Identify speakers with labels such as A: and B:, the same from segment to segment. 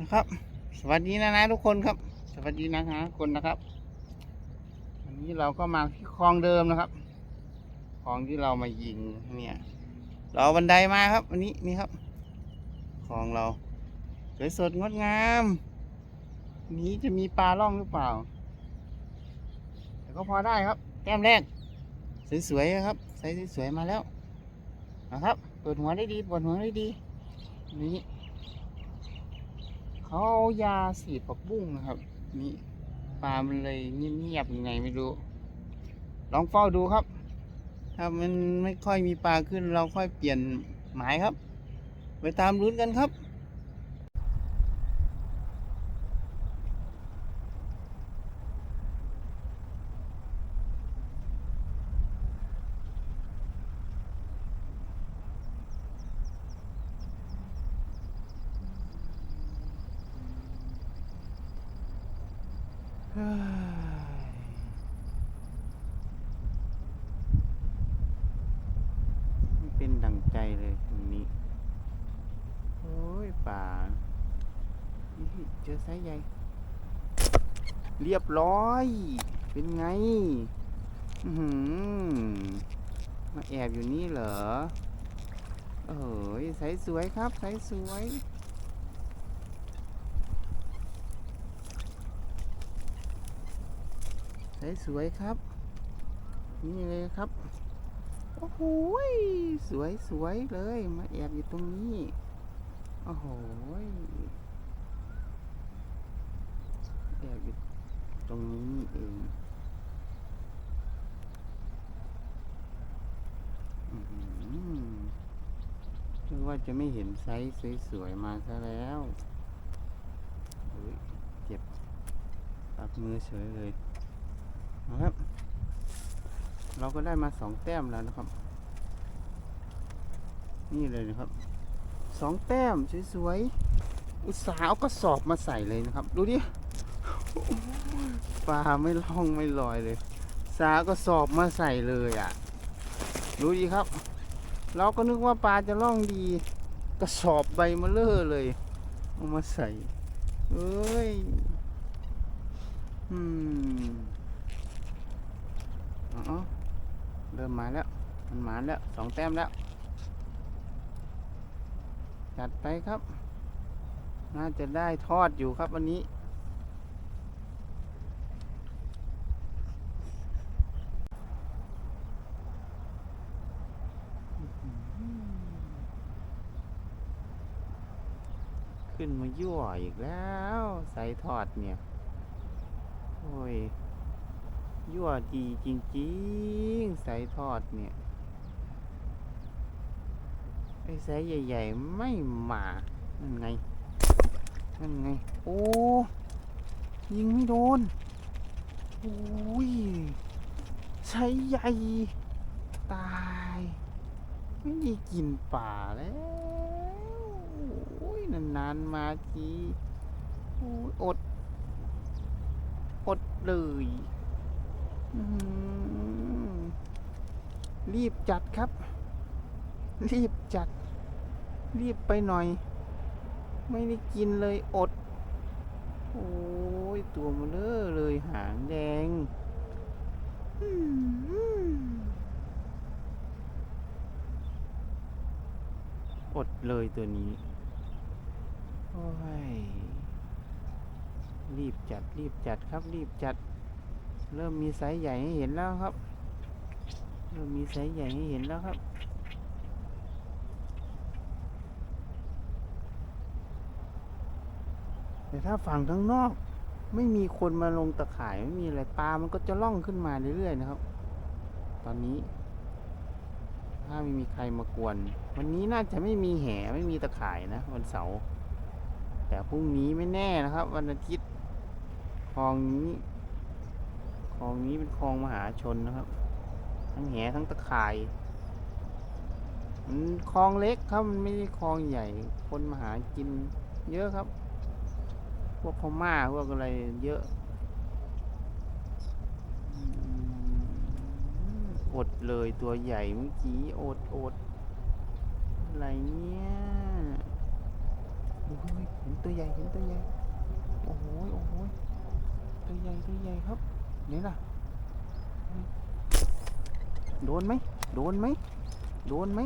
A: นะครับ สวัสดีนะนะทุกคนครับ สวัสดีนะฮะคนนะครับ วันนี้เราก็มาที่คลองเดิมนะครับคลองที่เรามายิงเนี่ย เราบันไดมาครับวันนี้นี่ครับคลองเราสวยสดงดงาม นี้จะมีปลาล่องหรือเปล่า แต่ก็พอได้ครับแต้มแรก สวยๆครับใส่สวยๆมาแล้วนะครับเปิดหัวได้ดีเปิดหัวได้ดี นี่ เขาเอายาสีดผักบุ้งนะครับ นี่ปลามันเลยเงียบๆยังไงไม่รู้ ลองเฝ้าดูครับ ถ้ามันไม่ค่อยมีปลาขึ้นเราค่อยเปลี่ยนหมายครับ ไปตามลุ้นกันครับ เฮ้ยไม่เป็นดังใจ เลยตรงนี้ โอ้ยป่าเจอไซส์ใหญ่ เรียบร้อย เป็นไง อือหือมาแอบอยู่นี่เหรอ เอ้ยไซส์สวยครับไซส์สวยสวยครับ นี่เลยครับ โอ้โหสวยสวยๆเลย มาแอบอยู่ตรงนี้ โอ้โหแอบอยู่ตรงนี้เองอื้อหือนึกว่าจะไม่เห็นไซส์สวยๆมาซะแล้วเฮ้ยเจ็บตับมือเฉยเลยนะครับ เราก็ได้มาสองแต้มแล้วนะครับ นี่เลยนะครับสองแต้มสวยๆอุตสาห์เอากระสอบมาใส่เลยนะครับ ดูดิปลาไม่ล่องไม่ลอยเลย สาก็สอบมาใส่เลยอะ ดูดิครับ เราก็นึกว่าปลาจะล่องดี กระสอบใบมาเลอเลย เอามาใส่ เอ้ย อืมอ๋อ เริ่มมาแล้ว มันมาแล้วสองแต้มแล้ว จัดไปครับ น่าจะได้ทอดอยู่ครับวันนี้ขึ้นมายั่วอีกแล้ว ใส่ทอดเนี่ย โอ้ย ยั่วดีจริงๆใส่ทอดเนี่ย ไอ้ไซส์ใหญ่ๆ ไม่มานั่นไง นั่นไง โอ้ ยิงไม่โดน โอ้ยใช้ใหญ่ ตาย ไม่ได้กินป่าแล้วโอ้ยนานๆมาทีโอ้ยอด อดเลย รีบจัดครับ รีบจัด รีบไปหน่อย ไม่ได้กินเลยอด โอ้ย ตัวมันเลอเลยหางแดงอืมอดเลยตัวนี้ โอ้ย รีบจัด รีบจัดครับ รีบจัด เริ่มมีไซส์ใหญ่ให้เห็นแล้วครับ เริ่มมีไซส์ใหญ่ให้เห็นแล้วครับ แต่ถ้าฝั่งข้างนอก ไม่มีคนมาลงตะข่ายไม่มีอะไรปลา มันก็จะล่องขึ้นมาเรื่อยๆนะครับ ตอนนี้ ถ้าไม่มีใครมากวน วันนี้น่าจะไม่มีแห่ไม่มีตะข่ายนะวันเสาร์แต่พรุ่งนี้ไม่แน่นะครับ วันอาทิตย์คลองนี้ คลองนี้เป็นคลองมหาชนนะครับ ทั้งแหทั้งตะข่ายมันคลองเล็กครับมันไม่ใช่คลองใหญ่ คนมาหากินเยอะครับ พวกพม่าพวกอะไรเยอะอดเลยตัวใหญ่เมื่อกี้อดอดอะไรเนี่ยโอ้ยเห็นตัวใหญ่เห็นตัวใหญ่ โอ้โหโอ้โหตัวใหญ่ตัวใหญ่ครับ นี่ล่ะ โดนไหม โดนไหม โดนไหม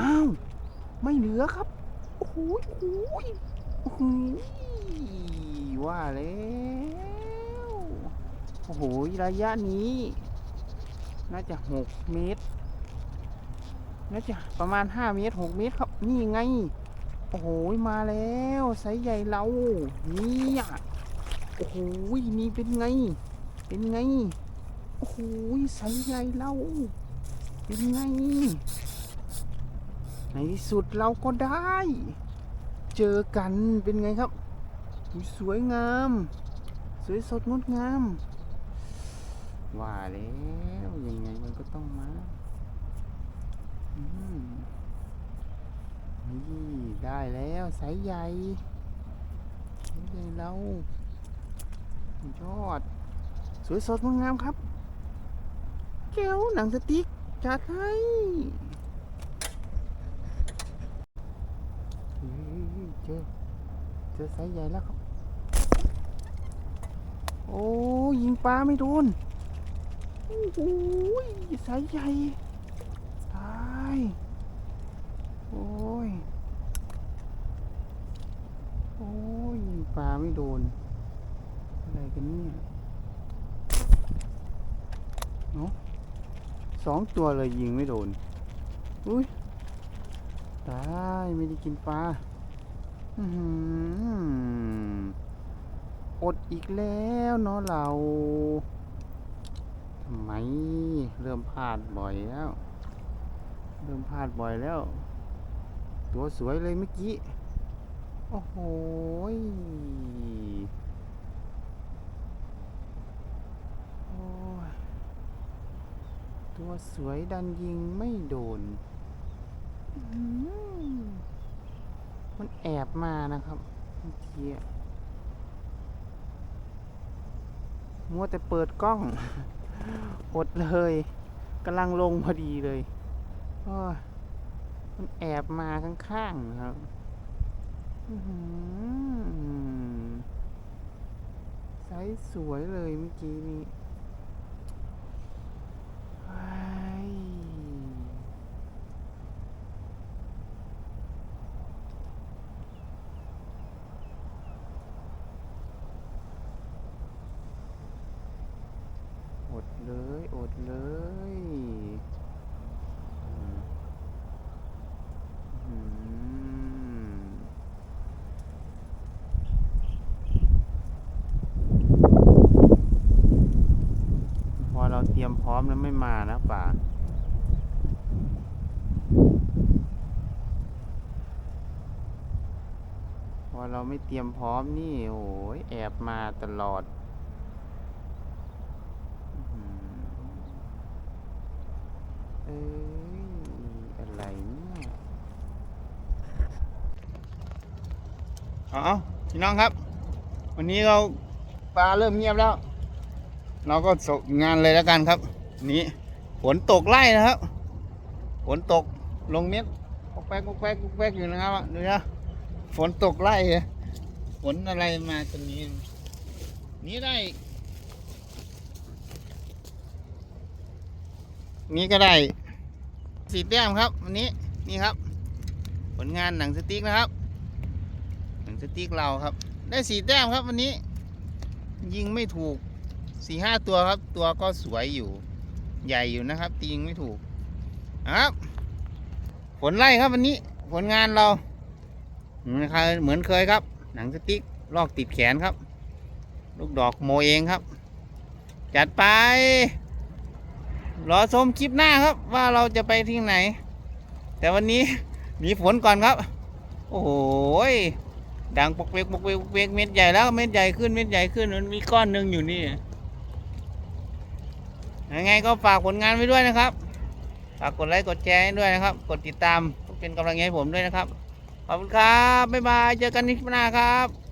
A: อ้าว ไม่เหลือครับ โอ้โหโอ้โหโอ้โหว่าแล้ว โอ้โห ระยะนี้ น่าจะหกเมตร น่าจะประมาณห้าเมตรหกเมตรครับ นี่ไง โอ้โห มาแล้วไซส์ใหญ่เรา นี่ยโอ้โห นี่เป็นไง เป็นไง โอ้โหไซส์ใหญ่เรา เป็นไง ในที่สุดเราก็ได้ เจอกันเป็นไงครับ สวยงาม สวยสดงดงาม ว่าแล้วยังไงมันก็ต้องมาอืมนี่ได้แล้วสายใหญ่สายใหญ่เรายอด สวยสดงดงามครับแก้วหนังสติ๊กจัดให้เฮ้ยเจอเจอสายใหญ่แล้วครับ โอ้ยิงปลาไม่โดน โอ้โหสายใหญ่ตายโอ้ย โอ้ยยิงปลาไม่โดน อะไรกันเนี่ยาสองตัวเลยยิงไม่โดน อุ้ยตายไม่ได้กินปลาอดอีกแล้วเนาะเราทำไมเริ่มพลาดบ่อยแล้ว เริ่มพลาดบ่อยแล้ว ตัวสวยเลยเมื่อกี้ โอ้โหยโอ้ยตัว สวยดันยิงไม่โดน มันแอบมานะครับบางทีมัวแต่เปิดกล้อง อดเลยกำลังลงพอดีเลยมันแอบมาข้างๆนะครับอื้อหือไซส์สวยเลยเมื่อกี้นี้ไอ้ยอดเลย อด เลยพอเราเตรียมพร้อมแล้วไม่มานะป่าพอเราไม่เตรียมพร้อมนี่โอ้ยแอบมาตลอดอื้อหือ เอ้ย อะไรเนี่ยเอาเอาพี่น้องครับ วันนี้เราปลาเริ่มเงียบแล้ว เราก็ส่งานเลยแล้วกันครับ นี้ฝนตกไล่นะครับฝนตกลงเม็ดกแป๊กกแป๊กกแป๊กอยู่นะครับดูนะฝนตกไล่อฝนอะไรมาตรงนี้ นี้ได้ นี้ก็ได้ สีแต้มครับวันนี้นี่ครับ ผลงานหนังสติ๊กนะครับ หนังสติ๊กเราครับ ได้สีแต้มครับวันนี้ ยิงไม่ถูกสี่ห้าตัวครับ ตัวก็สวยอยู่ใหญ่อยู่นะครับตียิงไม่ถูกครับผลไล่ครับวันนี้ผลงานเราเหมือนเคยเหมือนเคยครับ หนังสติ๊กลอกติดแขนครับ ลูกดอกโมเองครับ จัดไป รอชมคลิปหน้าครับ ว่าเราจะไปที่ไหน แต่วันนี้หนีฝนก่อนครับ โอ้โหยดังปกเวกปกเวกปกเวกเม็ดใหญ่แล้วเม็ดใหญ่ขึ้นเม็ดใหญ่ขึ้นมันมีก้อนหนึ่งอยู่นี่ยังไงก็ฝากผลงานไว้ด้วยนะครับ ฝากกดไลค์กดแชร์ให้ด้วยนะครับ กดติดตามเป็นกำลังใจให้ผมด้วยนะครับ ขอบคุณครับ บ๊ายบาย เจอกันในคลิปหน้าครับ